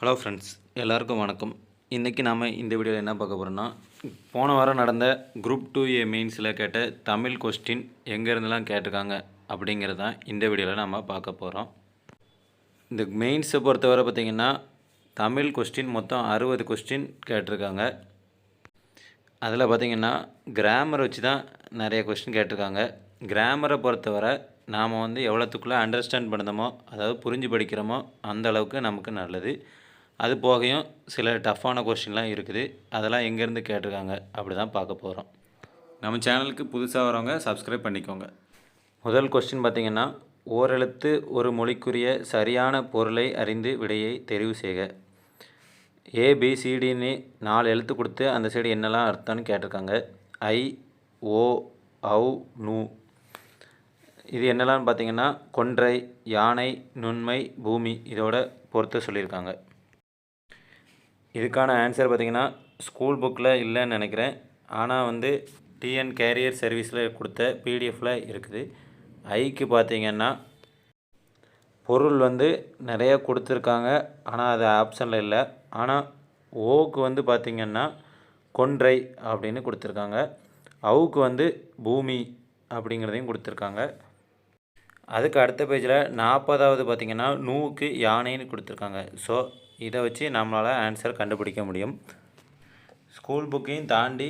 Hello friends எல்லாருக்கும் வணக்கம். இன்றைக்கி நாம் இந்த வீடியோவில் என்ன பார்க்க போகிறோம்னா போன வாரம் நடந்த குரூப் டூ ஏ மெயின்ஸில் கேட்ட தமிழ் கொஸ்டின் எங்கேருந்துலாம் கேட்டிருக்காங்க அப்படிங்கிறது தான் இந்த வீடியோவில் நம்ம பார்க்க போகிறோம் இந்த மெயின்ஸை பொறுத்தவரை பார்த்திங்கன்னா தமிழ் கொஸ்டின் மொத்தம் அறுபது கொஸ்டின் கேட்டிருக்காங்க. அதில் பார்த்திங்கன்னா கிராமர் வச்சு தான் நிறைய கொஸ்டின் கேட்டிருக்காங்க. கிராமரை பொறுத்தவரை நாம் வந்து எவ்வளோத்துக்குள்ளே அண்டர்ஸ்டாண்ட் பண்ணுறோமோ அதாவது புரிஞ்சு படிக்கிறோமோ அந்த அளவுக்கு நமக்கு நல்லது. அது போகையும் சில டஃப்பான கொஸ்டின்லாம் இருக்குது. அதெல்லாம் எங்கேருந்து கேட்டிருக்காங்க? அப்படி தான் பார்க்க போகிறோம் நம்ம சேனலுக்கு புதுசாக வரவங்க சப்ஸ்கிரைப் பண்ணிக்கோங்க. முதல் கொஸ்டின் பார்த்திங்கன்னா ஓரெழுத்து ஒரு மொழிக்குரிய சரியான பொருளை அறிந்து விடையை தெரிவு செய்க. ஏபிசிடின்னு நாலு எழுத்து கொடுத்து அந்த சைடு என்னெல்லாம் அர்த்தம்னு கேட்டிருக்காங்க. ஐ ஓ ஔ நூ. இது என்னெல்லாம் பார்த்தீங்கன்னா கொன்றை யானை நுண்மை பூமி இதோட பொறுத்து சொல்லியிருக்காங்க. இதுக்கான ஆன்சர் பார்த்தீங்கன்னா ஸ்கூல் புக்கில் இல்லைன்னு நினைக்கிறேன். ஆனால் வந்து டிஎன் கேரியர் சர்வீஸில் கொடுத்த பிடிஎஃப்பில் இருக்குது. ஐக்கு பார்த்தீங்கன்னா பொருள் வந்து நிறையா கொடுத்துருக்காங்க. ஆனால் அது ஆப்ஷனில் இல்லை. ஆனால் ஓக்கு வந்து பார்த்திங்கன்னா கொன்றை அப்படின்னு கொடுத்துருக்காங்க. அவுக்கு வந்து பூமி அப்படிங்கிறதையும் கொடுத்துருக்காங்க. அதுக்கு அடுத்த பேஜில் நாற்பதாவது பார்த்திங்கன்னா நூக்கு யானைன்னு கொடுத்துருக்காங்க. ஸோ இதை வச்சு நம்மளால் ஆன்சர் கண்டுபிடிக்க முடியும். ஸ்கூல் புக்கையும் தாண்டி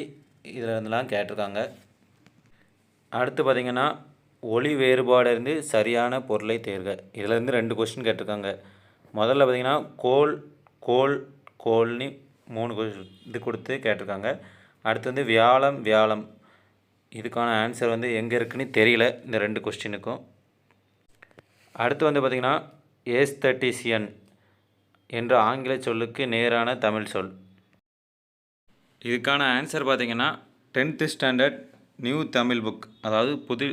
இதில் இருந்தெல்லாம் கேட்டிருக்காங்க. அடுத்து பார்த்திங்கன்னா ஒளி வேறுபாடு இருந்து சரியான பொருளை தேர்க. இதிலேருந்து ரெண்டு கொஸ்டின் கேட்டிருக்காங்க. முதல்ல பார்த்திங்கன்னா கோல் கோல் கோல்னு மூணு கொஸ்டின் இது கொடுத்து கேட்டிருக்காங்க. அடுத்து வந்து வியாழம் வியாழம். இதுக்கான ஆன்சர் வந்து எங்கே இருக்குன்னு தெரியல இந்த ரெண்டு கொஸ்டினுக்கும் அடுத்து வந்து பார்த்திங்கன்னா ஏஸ்தட்டிசியன் என்ற ஆங்கில சொல்லுக்கு நேரான தமிழ் சொல். இதுக்கான ஆன்சர் பார்த்திங்கன்னா tenth standard new Tamil book அதாவது புது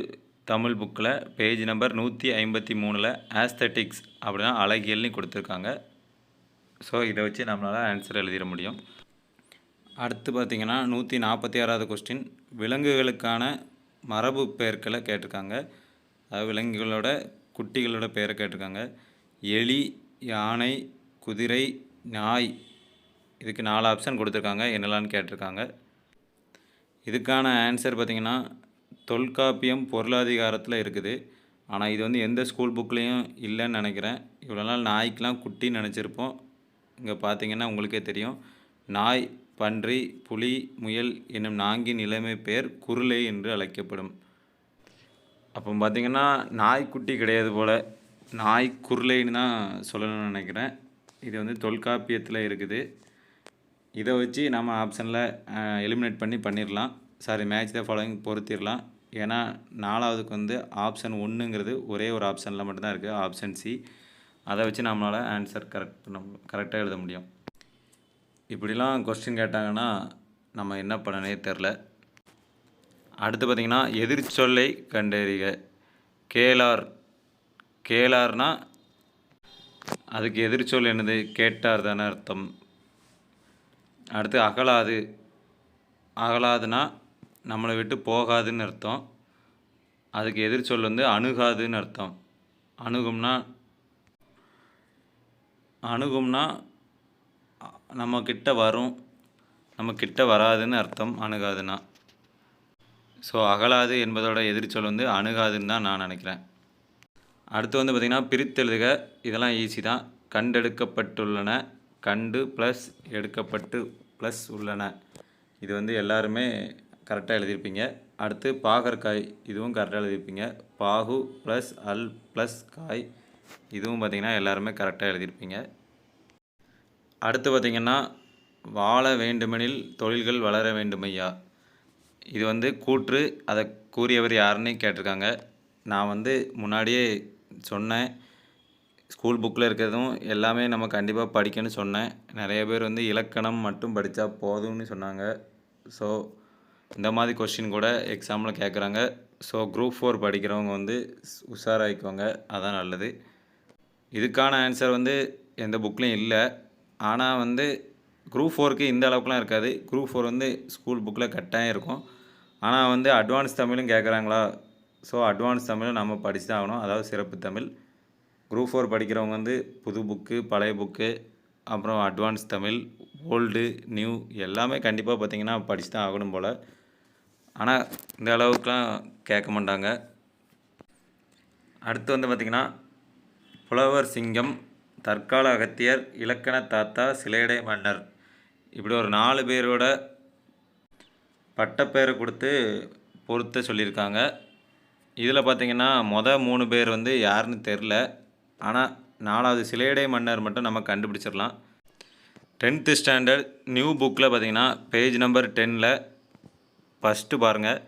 தமிழ் புக்கில் பேஜ் நம்பர் நூற்றி ஐம்பத்தி மூணில் ஆஸ்தட்டிக்ஸ் அப்படின்னா அழகியல்னு கொடுத்துருக்காங்க. ஸோ இதை வச்சு நம்மளால் ஆன்சர் எழுதிட முடியும். அடுத்து பார்த்திங்கன்னா நூற்றி நாற்பத்தி ஆறாவது கொஸ்டின் விலங்குகளுக்கான மரபு பெயர்களை கேட்டிருக்காங்க. அதாவது விலங்குகளோட குட்டிகளோட பெயரை கேட்டிருக்காங்க. எலி யானை குதிரை நாய் இதுக்கு நாலு ஆப்ஷன் கொடுத்துருக்காங்க. என்னெல்லாம்னு கேட்டிருக்காங்க. இதுக்கான ஆன்சர் பார்த்திங்கன்னா தொல்காப்பியம் பொருளாதிகாரத்தில் இருக்குது. ஆனால் இது வந்து எந்த ஸ்கூல் புக்லேயும் இல்லைன்னு நினைக்கிறேன். இவ்வளோ நாள் நாய்க்கெலாம் குட்டின்னு நினச்சிருப்போம். இங்கே பார்த்தீங்கன்னா உங்களுக்கே தெரியும். நாய் பன்றி புலி முயல் என்னும் நான்கின் நிலைமை பெயர் குருளை என்று அழைக்கப்படும். அப்போ பார்த்தீங்கன்னா நாய்க்குட்டி கிடையாது போல் நாய் குருளைன்னு தான் சொல்லணும்னு நினைக்கிறேன். இது வந்து தொல்காப்பியத்தில் இருக்குது. இதை வச்சு நம்ம ஆப்ஷனில் எலிமினேட் பண்ணி பண்ணிடலாம் சாரி மேட்ச் த ஃபாலோயிங் பொருத்திடலாம் ஏன்னா நாலாவதுக்கு வந்து ஆப்ஷன் ஒன்றுங்கிறது ஒரே ஒரு ஆப்ஷனில் மட்டும்தான் இருக்குது ஆப்ஷன் சி அதை வச்சு நம்மளால் ஆன்சர் கரெக்ட் பண்ண கரெக்டாக எழுத முடியும். இப்படிலாம் கொஸ்டின் கேட்டாங்கன்னா நம்ம என்ன பண்ணனே தெரில. அடுத்து பார்த்திங்கன்னா எதிர்ச்சொல்லை கண்டறிக. கேலார் கேலார்னால் அதுக்கு எதிர்ச்சொல் என்னது? கேட்டார் தானே அர்த்தம். அடுத்து அகலாது. அகலாதுன்னா நம்மளை விட்டு போகாதுன்னு அர்த்தம். அதுக்கு எதிர்ச்சொல் வந்து அணுகாதுன்னு அர்த்தம். அணுகும்னா அணுகும்னா நம்ம கிட்ட வரும். நம்ம கிட்ட வராதுன்னு அர்த்தம் அணுகாதுன்னா. ஸோ அகலாது என்பதோட எதிர்ச்சொல் வந்து அணுகாதுன்னு தான் நான் நினைக்கிறேன். அடுத்து வந்து பார்த்திங்கன்னா பிரித்தெழுதுக. இதெல்லாம் ஈஸி தான். கண்டெடுக்கப்பட்டுள்ளன. கண்டு ப்ளஸ் எடுக்கப்பட்டு ப்ளஸ் உள்ளன. இது வந்து எல்லாருமே கரெக்டாக எழுதியிருப்பீங்க. அடுத்து பாகற்காய் இதுவும் கரெக்டாக எழுதியிருப்பீங்க. பாகு ப்ளஸ் அல் ப்ளஸ் காய் இதுவும் பார்த்திங்கன்னா எல்லாருமே கரெக்டாக எழுதியிருப்பீங்க. அடுத்து பார்த்திங்கன்னா வாழ வேண்டுமெனில் தொழில்கள் வளர வேண்டுமையா? இது வந்து கூற்று. அதை கூறியவர் யாருன்னு கேட்டிருக்காங்க. நான் வந்து முன்னாடியே சொன்னேன். ஸ்கூல் புக்கில் இருக்கிறதும் எல்லாமே நம்ம கண்டிப்பாக படிக்கணும்னு சொன்னேன். நிறைய பேர் வந்து இலக்கணம் மட்டும் படித்தா போதும்னு சொன்னாங்க. ஸோ இந்த மாதிரி கொஸ்டின் கூட எக்ஸாமில் கேட்குறாங்க ஸோ குரூப் ஃபோர் படிக்கிறவங்க வந்து உஷாராகிக்கோங்க அதான் நல்லது. இதுக்கான ஆன்சர் வந்து எந்த புக்லேயும் இல்லை. ஆனால் வந்து குரூப் ஃபோருக்கு இந்த அளவுக்குலாம் இருக்காது. குரூப் ஃபோர் வந்து ஸ்கூல் புக்கில் கட்டாயம் இருக்கும். ஆனால் வந்து அட்வான்ஸ் தமிழும் கேட்குறாங்களா ஸோ அட்வான்ஸ் தமிழும் நம்ம படித்து தான் ஆகணும். அதாவது சிறப்பு தமிழ். குரூப் ஃபோர் படிக்கிறவங்க வந்து புது புக்கு பழைய புக்கு அப்புறம் அட்வான்ஸ் தமிழ் ஓல்டு நியூ எல்லாமே கண்டிப்பாக பார்த்திங்கன்னா படித்து தான் ஆகணும் போல். ஆனால் இந்த அளவுக்குலாம் கேட்க மாட்டாங்க. அடுத்து வந்து பார்த்திங்கன்னா புலவர் சிங்கம் தற்கால அகத்தியர் இலக்கண தாத்தா சிலேடை மன்னர். இப்படி ஒரு நாலு பேரோட பட்டப்பேரை கொடுத்து பொறுத்த சொல்லியிருக்காங்க. இதில் பார்த்தீங்கன்னா மொதல் மூணு பேர் வந்து யாருன்னு தெரில. ஆனால் நாலாவது சிலையடை மன்னர் மட்டும் நம்ம கண்டுபிடிச்சிடலாம். டென்த்து ஸ்டாண்டர்ட் நியூ புக்கில் பார்த்தீங்கன்னா பேஜ் நம்பர் டென்னில் ஃபஸ்ட்டு பாருங்கள்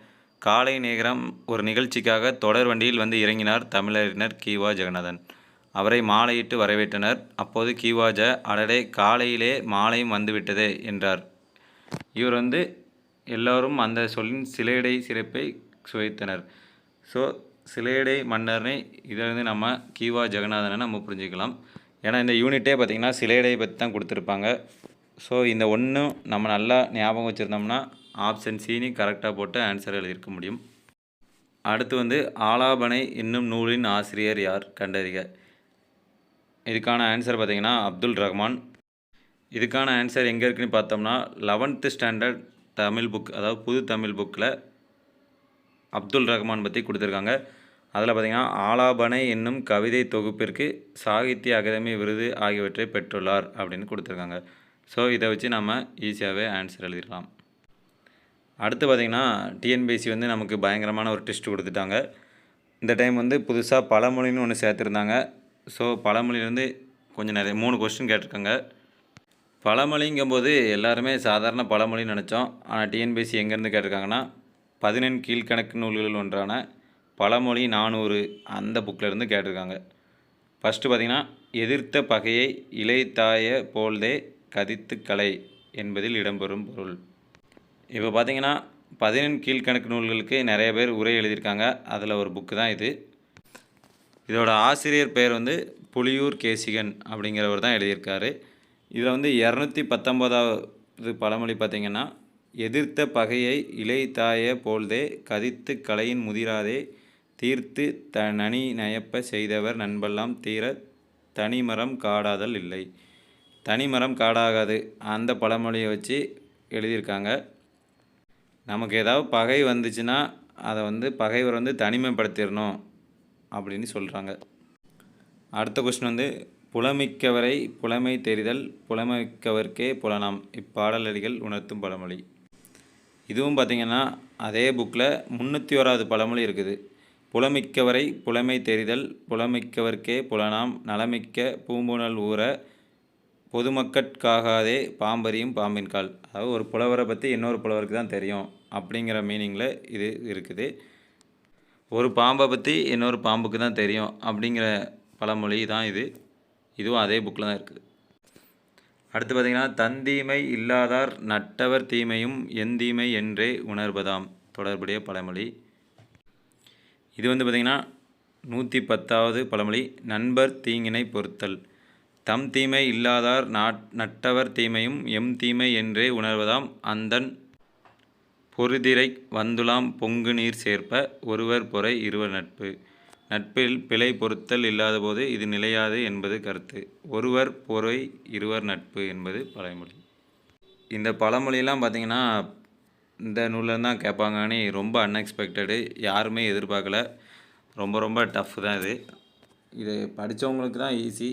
காலை நேரம் ஒரு நிகழ்ச்சிக்காக தொடர் வண்டியில் வந்து இறங்கினார் தமிழறிஞர் கீவா ஜெகநாதன். அவரை மாலையிட்டு வரவேற்றனர். அப்போது கீவாஜ அடடே காலையிலே மாலையும் வந்துவிட்டதே என்றார். இவர் வந்து எல்லோரும் அந்த சொல்லின் சிலையடை சிறப்பை சுவைத்தனர். ஸோ சிலேடை மன்னர்னு இதிலிருந்து நம்ம கீவா ஜெகநாதனை நம்ம புரிஞ்சுக்கலாம். ஏன்னா இந்த யூனிட்டே பார்த்திங்கன்னா சிலேடை பற்றி தான் கொடுத்துருப்பாங்க. ஸோ இந்த ஒன்றும் நம்ம நல்லா ஞாபகம் வச்சுருந்தோம்னா ஆப்ஷன் சீனி கரெக்டாக போட்டு ஆன்சர் எழுதியிருக்க முடியும். அடுத்து வந்து ஆலாபனை என்னும் நூலின் ஆசிரியர் யார்? கண்டறிக. இதுக்கான ஆன்சர் பார்த்திங்கன்னா அப்துல் ரஹ்மான். இதுக்கான ஆன்சர் எங்கே இருக்குன்னு பார்த்தோம்னா லெவன்த்து ஸ்டாண்டர்ட் தமிழ் புக் அதாவது புது தமிழ் புக்கில் அப்துல் ரஹ்மான் பற்றி கொடுத்துருக்காங்க. அதில் பார்த்திங்கன்னா ஆலாபனை என்னும் கவிதை தொகுப்பிற்கு சாகித்ய அகாதமி விருது ஆகியவற்றை பெற்றுள்ளார் அப்படின்னு கொடுத்துருக்காங்க. ஸோ இதை வச்சு நம்ம ஈஸியாகவே ஆன்சர் எழுதிடலாம். அடுத்து பார்த்திங்கன்னா டிஎன்பிஎஸ்சி வந்து நமக்கு பயங்கரமான ஒரு டெஸ்ட் கொடுத்துட்டாங்க. இந்த டைம் வந்து புதுசாக பழமொழின்னு ஒன்று சேர்த்துருந்தாங்க. ஸோ பழமொழியிலேருந்து கொஞ்சம் நிறைய மூணு கொஸ்டின் கேட்டிருக்காங்க. பழமொழிங்கும்போது எல்லாருமே சாதாரண பழமொழின்னு நினச்சோம். ஆனால் டிஎன்பிஎஸ்சி எங்கேருந்து கேட்டிருக்காங்கன்னா பதினெண் கீழ்கணக்கு நூல்களில் ஒன்றான பழமொழி நானூறு அந்த புக்கில் இருந்து கேட்டிருக்காங்க. ஃபஸ்ட்டு பார்த்திங்கன்னா எதிர்த்த பகையை இலைத்தாய போல்தே கதித்து கலை என்பதில் இடம்பெறும் பொருள். இப்போ பார்த்தீங்கன்னா பதினெண் கீழ்கணக்கு நூல்களுக்கு நிறைய பேர் உரை எழுதியிருக்காங்க. அதில் ஒரு புக்கு தான் இது. இதோட ஆசிரியர் பேர் வந்து புலியூர் கேசிகன் அப்படிங்கிறவர் தான் எழுதியிருக்காரு. இதில் வந்து இரநூத்தி பத்தொம்போதாவது பழமொழி பார்த்திங்கன்னா எதிர்த்த பகையை இலைத்தாய போல்தே கதித்து கலையின் முதிராதே தீர்த்து த நனி நயப்ப செய்தவர் நண்பெல்லாம் தீர தனிமரம் காடாதல் இல்லை. தனிமரம் காடாகாது. அந்த பழமொழியை வச்சு எழுதியிருக்காங்க. நமக்கு ஏதாவது பகை வந்துச்சுன்னா அதை வந்து பகைவர் வந்து தனிமைப்படுத்திடணும் அப்படின்னு சொல்கிறாங்க அடுத்த கொஸ்டின் வந்து புலமிக்கவரை புலமை தெரிதல் புலமிக்கவர்க்கே புலனாம். இப்பாடலடிகள் உணர்த்தும் பழமொழி. இதுவும் பார்த்திங்கன்னா அதே புக்கில் முந்நூற்றி ஓராவது பழமொழி இருக்குது. புலமிக்கவரை புலமை தெரிதல் புலமிக்கவர்க்கே புலனாம் நலமிக்க பூம்புணல் ஊற பொதுமக்கட்காகாதே பாம்பரியும் பாம்பின் கால் அதாவது ஒரு புலவரை பற்றி இன்னொரு புலவருக்கு தான் தெரியும் அப்படிங்கிற மீனிங்கில் இது இருக்குது. ஒரு பாம்பை பற்றி இன்னொரு பாம்புக்கு தான் தெரியும் அப்படிங்கிற பழமொழி தான் இது. இதுவும் அதே புக்கில் தான் இருக்குது. அடுத்து பார்த்திங்கன்னா தந்தீமை இல்லாதார் நட்டவர் தீமையும் எந்தீமை என்றே உணர்வதாம். தொடர்புடைய பழமொழி. இது வந்து பார்த்திங்கன்னா நூற்றி பத்தாவது பழமொழி. நண்பர் தீங்கினை பொறுத்தல். தம் தீமை இல்லாதார் நாட் நட்டவர் தீமையும் எம் தீமை என்றே உணர்வதாம். அந்தன் பொருதிரை வந்துலாம் பொங்கு நீர் சேர்ப்ப ஒருவர் பொறை இருவர் நட்பு. நட்பில் பிழை பொருத்தல் இல்லாதபோது இது நிலையாது என்பது கருத்து. ஒருவர் பொறை இருவர் நட்பு என்பது பழமொழி. இந்த பழமொழியெல்லாம் பார்த்திங்கன்னா இந்த நூலில் தான் கேட்பாங்கன்னு ரொம்ப அன்எக்ஸ்பெக்டடு யாருமே எதிர்பார்க்கல. ரொம்ப ரொம்ப டஃப் தான் இது. இது படித்தவங்களுக்கு தான் ஈஸி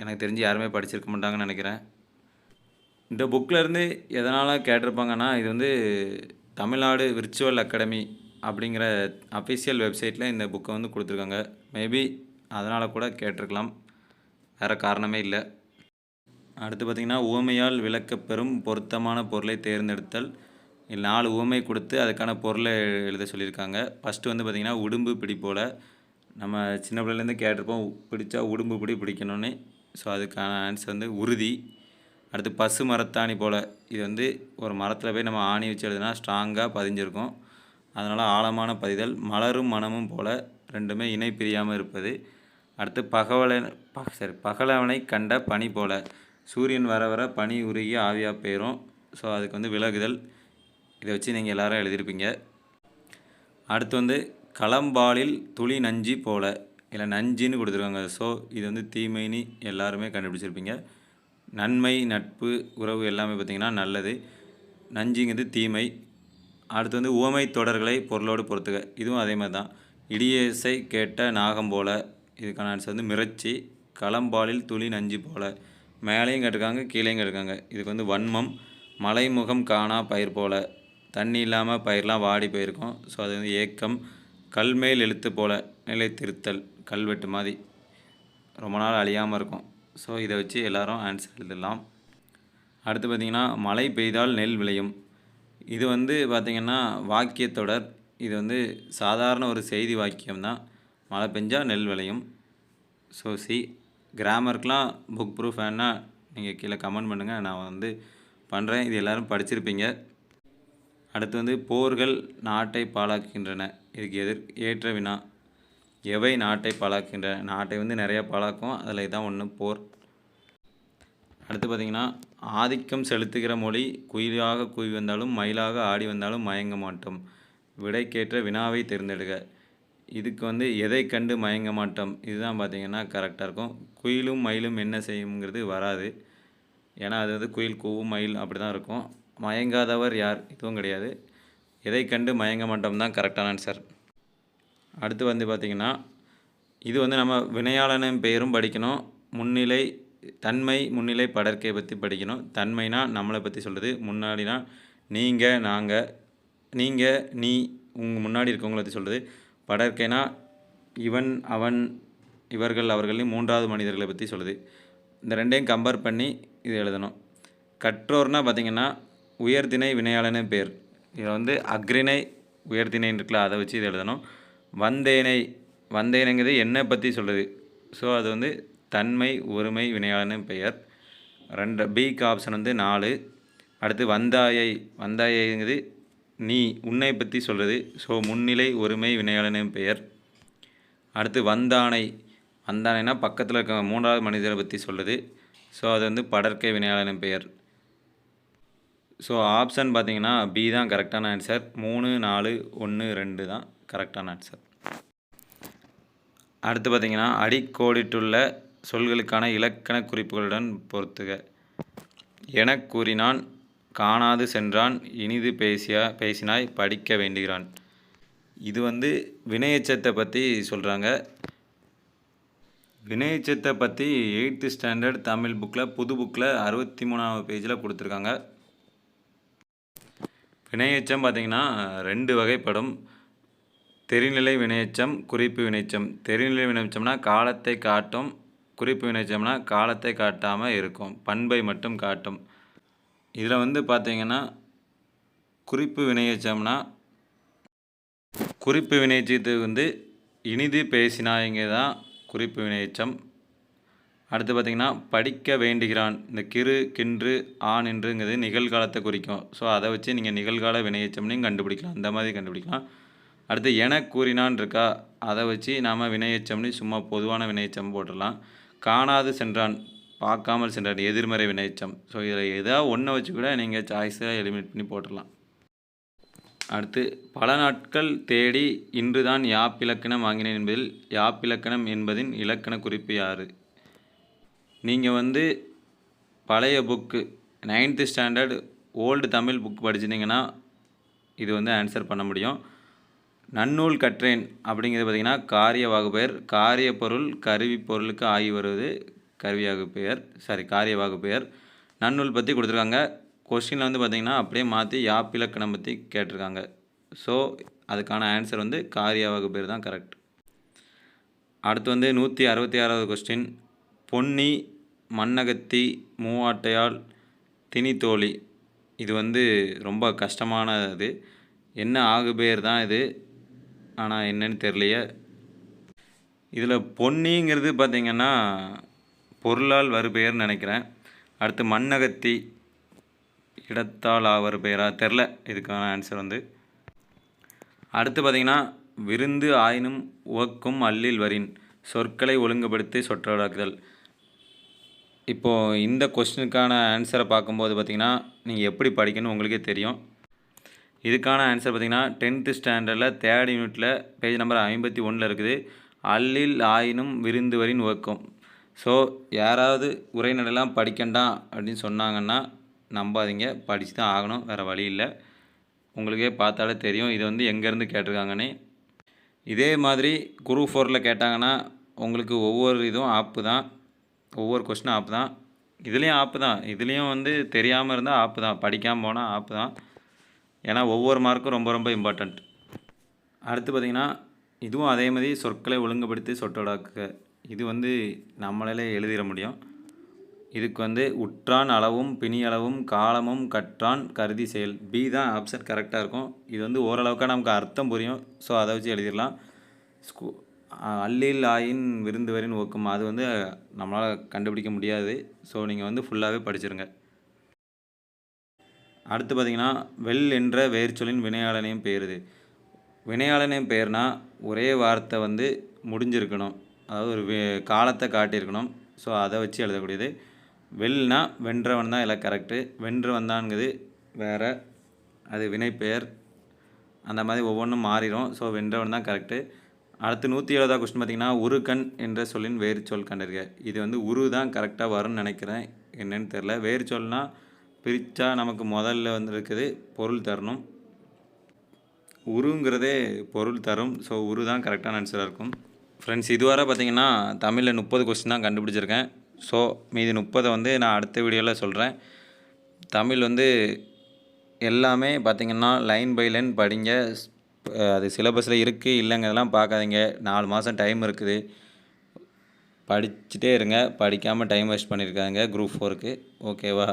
எனக்கு தெரிஞ்சு யாருமே படிச்சிருக்க மாட்டாங்கன்னு நினைக்கிறேன். இந்த புக்கில் இருந்து எதனால் கேட்டிருப்பாங்கன்னா இது வந்து தமிழ்நாடு விர்ச்சுவல் அகாடமி அப்படிங்கிற அஃபிஷியல் வெப்சைட்டில் இந்த புக்கை வந்து கொடுத்துருக்காங்க. மேபி அதனால் கூட கேட்டிருக்கலாம். வேறு காரணமே இல்லை. அடுத்து பார்த்திங்கன்னா உவமையால் விளக்கப்பெறும் பொருத்தமான பொருளை தேர்ந்தெடுத்தல். நாலு உவமை கொடுத்து அதுக்கான பொருளை எழுத சொல்லியிருக்காங்க. ஃபஸ்ட்டு வந்து பார்த்திங்கன்னா உடும்பு பிடி போல். நம்ம சின்ன பிள்ளைலேருந்து கேட்டிருப்போம் பிடிச்சா உடும்பு பிடி பிடிக்கணும்னு. ஸோ அதுக்கான ஆன்சர் வந்து உறுதி. அடுத்து பசு மரத்தாணி போல். இது வந்து ஒரு மரத்தில் போய் நம்ம ஆணி வச்சு எழுதுனா ஸ்ட்ராங்காக பதிஞ்சிருக்கும். அதனால் ஆழமான பதிதல் மலரும் மனமும் போல் ரெண்டுமே இணை பிரியாமல் இருப்பது. அடுத்து பகவலை ப சரி பகலவனை கண்ட பனி போல். சூரியன் வர வர பனி உருகி ஆவியாக போயிடும் ஸோ அதுக்கு வந்து விலகுதல். இதை வச்சு நீங்கள் எல்லோரும் எழுதியிருப்பீங்க. அடுத்து வந்து களம்பாலில் துளி நஞ்சி போல. இல்லை நஞ்சின்னு கொடுத்துருக்காங்க. ஸோ இது வந்து தீமைன்னு எல்லாருமே கண்டுபிடிச்சிருப்பீங்க. நன்மை நட்பு உறவு எல்லாமே பார்த்திங்கன்னா நல்லது. நஞ்சிங்கிறது தீமை. அடுத்து வந்து உவமை தொடர்களை பொருளோடு பொறுத்துக இதுவும் அதே மாதிரி தான். இடியேசை கேட்ட நாகம் போல். இதுக்கான ஆன்சர் வந்து மிரட்சி களம்பாலில் துளி நஞ்சு போல். மேலேயும் கேட்டிருக்காங்க கீழேயும் கேட்டிருக்காங்க. இதுக்கு வந்து வன்மம் மலைமுகம் காணா பயிர் போல. தண்ணி இல்லாமல் பயிரெலாம் வாடி போயிருக்கும். ஸோ அது வந்து ஏக்கம் கல்மேல் எழுத்து போல. நிலைத்திருத்தல் கல்வெட்டு மாதிரி. ரொம்ப நாள் அழியாமல் இருக்கும். ஸோ இதை வச்சு எல்லோரும் ஆன்சர் எழுதலாம். அடுத்து பார்த்திங்கன்னா மழை பெய்தால் நெல் விளையும். இது வந்து பார்த்திங்கன்னா வாக்கியத்தொடர் இது வந்து சாதாரண ஒரு செய்தி வாக்கியம் தான் மழை பெஞ்சால் நெல் விளையும். ஸோ சி கிராமருக்கெலாம் புக் ப்ரூஃப் வேணா நீங்கள் கீழே கமெண்ட் பண்ணுங்கள் நான் வந்து பண்ணுறேன் இது எல்லோரும் படிச்சிருப்பீங்க. அடுத்து வந்து போர்கள் நாட்டை பாழாக்குகின்றன. இதுக்கு எதிர் ஏற்ற வினா. எவை நாட்டை பாழாக்குகின்றன? நாட்டை வந்து நிறையா பாழாக்கும். அதில் இதான் ஒன்று போர். அடுத்து பார்த்திங்கன்னா ஆதிக்கம் செலுத்துகிற மொழி குயிலாக கூவி வந்தாலும் மயிலாக ஆடி வந்தாலும் மயங்க மாட்டோம். விடைக்கேற்ற வினாவை தேர்ந்தெடுக்க இதுக்கு வந்து எதை கண்டு மயங்க மாட்டோம்? இதுதான் பார்த்திங்கன்னா கரெக்டாக இருக்கும். குயிலும் மயிலும் என்ன செய்யுங்கிறது வராது. ஏன்னா அது வந்து குயில் கூவும் மயில் அப்படி தான் இருக்கும். மயங்காதவர் யார்? இதுவும் கிடையாது. எதை கண்டு மயங்க மாட்டோம் தான் கரெக்டான ஆன்சர். அடுத்து வந்து பார்த்திங்கன்னா இது வந்து நம்ம வினையாளனின் பெயரும் படிக்கணும். முன்னிலை தன்மை முன்னிலை படர்க்கை பற்றி படிக்கணும். தன்மைனா நம்மளை பற்றி சொல்கிறது முன்னாடினா நீங்கள் நாங்கள் நீங்கள் நீ உங்கள் முன்னாடி இருக்கவங்கள பற்றி சொல்கிறது படர்க்கைனா இவன் அவன் இவர்கள் அவர்களையும் மூன்றாவது மனிதர்களை பற்றி சொல்லுது இந்த ரெண்டையும் கம்பேர் பண்ணி இது எழுதணும். கற்றோர்னா பார்த்திங்கன்னா உயர்திணை வினையாளனு பேர். இதில் வந்து அக்ரிணை உயர்திணைன்னு இருக்குல்ல அதை வச்சு இது எழுதணும். வந்தேனை வந்தேனைங்கிறது என்னை பற்றி சொல்லுது ஸோ அது வந்து தன்மை ஒருமை வினையாளனு பெயர். ரெண்டு பிக்கு ஆப்ஷன் வந்து நாலு. அடுத்து வந்தாயை வந்தாயைங்கிறது நீ உன்னை பற்றி சொல்கிறது ஸோ முன்னிலை ஒருமை வினையாளனும் பெயர். அடுத்து வந்தானை. வந்தானைனா பக்கத்தில் இருக்க மூன்றாவது மனிதரை பற்றி சொல்லுது ஸோ அது வந்து படற்கை வினையாளனின் பெயர். ஸோ ஆப்ஷன் பார்த்தீங்கன்னா பி தான் கரெக்டான ஆன்சர் மூணு நாலு ஒன்று ரெண்டு தான் கரெக்டான ஆன்சர் அடுத்து பார்த்தீங்கன்னா அடிக்கோடிட்டுள்ள சொல்களுக்கான இலக்கண குறிப்புகளுடன் பொருத்துக. எனக் கூறினான் காணாது சென்றான் இனிது பேசியா பேசினாய் படிக்க வேண்டுகிறான். இது வந்து வினையச்சத்தை பற்றி சொல்கிறாங்க வினையச்சத்தை பற்றி எயித்து ஸ்டாண்டர்ட் தமிழ் புக்கில் புது புக்கில் அறுபத்தி மூணாவது பேஜில் கொடுத்துருக்காங்க. வினையச்சம் பார்த்திங்கன்னா ரெண்டு வகைப்படும். தெரிநிலை வினையச்சம் குறிப்பு வினைச்சம் தெரிநிலை வினைச்சம்னா காலத்தை காட்டும் குறிப்பு வினைச்சம்னா காலத்தை காட்டாமல் இருக்கும். பண்பை மட்டும் காட்டும். இதில் வந்து பார்த்திங்கன்னா குறிப்பு வினையச்சம்னா குறிப்பு வினைச்சத்துக்கு வந்து இனிது பேசினாய்ங்க தான் குறிப்பு வினையச்சம் அடுத்து பார்த்திங்கன்னா படிக்க வேண்டுகிறான். இந்த கிறு கின்று ஆண் என்றுங்கிறது நிகழ்காலத்தை குறிக்கும். ஸோ அதை வச்சு நீங்கள் நிகழ்கால வினையச்சம்னையும் கண்டுபிடிக்கலாம். அந்த மாதிரி கண்டுபிடிக்கலாம். அடுத்து என கூறினான் இருக்கா? அதை வச்சு நாம் வினையச்சம்னு சும்மா பொதுவான வினையச்சம் போட்டுடலாம். காணாது சென்றான் பார்க்காமல் சென்றான் எதிர்மறை வினைச்சம். ஸோ இதில் ஏதாவது ஒன்றை வச்சு கூட நீங்கள் சாய்ஸாக எலிமினேட் பண்ணி போட்டுடலாம். அடுத்து பல நாட்கள் தேடி இன்று தான் யாப்பிலக்கணம் வாங்கினேன் என்பதில் யாப்பிலக்கணம் என்பதின் இலக்கண குறிப்பு யார்? நீங்கள் வந்து பழைய book ninth standard old Tamil book படிச்சிட்டிங்கன்னா இது வந்து ஆன்சர் பண்ண முடியும். நன்னூல் கற்றேன் அப்படிங்கிறது பார்த்திங்கன்னா காரிய வகுப்பெயர் காரிய பொருள் கருவி பொருளுக்கு ஆகி வருவது கருவியாகு பெயர் சாரி காரிய வகுப்பெயர் நன்னூல் பற்றி கொடுத்துருக்காங்க. கொஸ்டினில் வந்து பார்த்திங்கன்னா அப்படியே மாற்றி யாப்பிலக்கணம் பற்றி கேட்டிருக்காங்க. ஸோ அதுக்கான ஆன்சர் வந்து காரிய வகுப்பெயர் தான் கரெக்ட் அடுத்து வந்து நூற்றி அறுபத்தி ஆறாவது கொஸ்டின் பொன்னி மண்ணகத்தி மூவாட்டையால் திணித்தோழி. இது வந்து ரொம்ப கஷ்டமானது. என்ன ஆகுபெயர் தான் இது? ஆனால் என்னன்னு தெரியலையே. இதில் பொன்னிங்கிறது பார்த்திங்கன்னா பொருளால் வருபெயர்னு நினைக்கிறேன். அடுத்து மண்ணகத்தி இடத்தால் ஆவர் பெயரா? தெரில இதுக்கான ஆன்சர் வந்து. அடுத்து பார்த்திங்கன்னா விருந்து ஆயினும் உவக்கும் அல்லில் வரின். சொற்களை ஒழுங்குபடுத்தி சொற்றொடாக்குதல் இப்போது இந்த கொஸ்டினுக்கான ஆன்சரை பார்க்கும்போது பார்த்திங்கன்னா நீங்கள் எப்படி படிக்கணும் உங்களுக்கே தெரியும். இதுக்கான ஆன்சர் பார்த்திங்கன்னா டென்த்து ஸ்டாண்டர்டில் தேர்ட் யூனிட்டில் பேஜ் நம்பர் ஐம்பத்தி ஒன்றில் இருக்குது. அல்லில் ஆயினும் விருந்து வரின் ஸோ யாராவது உரைநடைலாம் படிக்கண்டாம் அப்படின்னு சொன்னாங்கன்னா நம்பாதீங்க. படித்து தான் ஆகணும். வேறு வழி இல்லை. உங்களுக்கே பார்த்தாலே தெரியும். இது வந்து எங்கேருந்து கேட்டிருக்காங்கன்னு. இதே மாதிரி குரூப் ஃபோரில் கேட்டாங்கன்னா உங்களுக்கு ஒவ்வொரு இதுவும் ஆப்பு தான். ஒவ்வொரு கொஸ்டினும் ஆப்பு தான். இதுலேயும் ஆப்பு தான். இதுலேயும் வந்து தெரியாமல் இருந்தால் ஆப்பு தான். படிக்காமல் போனால் ஆப்பு தான். ஏன்னா ஒவ்வொரு மார்க்கும் ரொம்ப ரொம்ப இம்பார்ட்டண்ட் அடுத்து பார்த்திங்கன்னா இதுவும் அதே மாதிரி சொற்களை ஒழுங்குபடுத்தி சொற்றொடாக்குக இது வந்து நம்மளாலே எழுதிட முடியும். இதுக்கு வந்து உற்றான் அளவும் பிணி அளவும் காலமும் கற்றான் கருதி செயல். பி தான் ஆப்ஷன் கரெக்டாக இருக்கும். இது வந்து ஓரளவுக்காக நமக்கு அர்த்தம் புரியும். ஸோ அதை வச்சு எழுதிடலாம். ஸ்கூ அல்லில் ஆயின் விருந்து வரின் ஓக்கம் அது வந்து நம்மளால் கண்டுபிடிக்க முடியாது. ஸோ நீங்கள் வந்து ஃபுல்லாகவே படிச்சிருங்க. அடுத்து பார்த்தீங்கன்னா வெல் என்ற வேர்ச்சொலின் வினையாளனையும் பெயருது. வினையாளனையும் பெயர்னா ஒரே வார்த்தை வந்து முடிஞ்சிருக்கணும். அதாவது ஒரு வே- காலத்தை காட்டியிருக்கணும். ஸோ அதை வச்சு எழுதக்கூடியது. வெல்னா வென்றவன் தான் எல்லாம் கரெக்டு வென்று வந்தான்ங்கிறது வேறு அது வினைப்பெயர். அந்த மாதிரி ஒவ்வொன்றும் மாறிடும். ஸோ வென்றவன் தான் கரெக்டு அடுத்து நூற்றி எழுபதா கொஸ்டின் பார்த்தீங்கன்னா உரு கண் என்ற சொல்லின் வேறு சொல் கண்டிருக்க இது வந்து உரு தான் கரெக்டாக வரும்னு நினைக்கிறேன். என்னன்னு தெரில வேறு சொல்னால் பிரித்தா நமக்கு முதல்ல வந்து இருக்குது பொருள் தரணும். உருங்கிறதே பொருள் தரும். ஸோ உரு தான் கரெக்டான ஆன்சராக இருக்கும். ஃப்ரெண்ட்ஸ் இதுவரை பார்த்தீங்கன்னா தமிழில் முப்பது கொஸ்டின் தான் கண்டுபிடிச்சிருக்கேன். ஸோ மீதி முப்பதை வந்து நான் அடுத்த வீடியோவில் சொல்கிறேன் தமிழ் வந்து எல்லாமே பார்த்தீங்கன்னா லைன் பை லைன் படிங்க. ஸ்- அது சிலபஸில் இருக்குது இல்லைங்கிறதெல்லாம் பார்க்காதீங்க. நாலு மாதம் டைம் இருக்குது. படிச்சுட்டே இருங்க. படிக்காமல் டைம் வேஸ்ட் பண்ணியிருக்காங்க. குரூப் ஃபோருக்கு ஓகேவா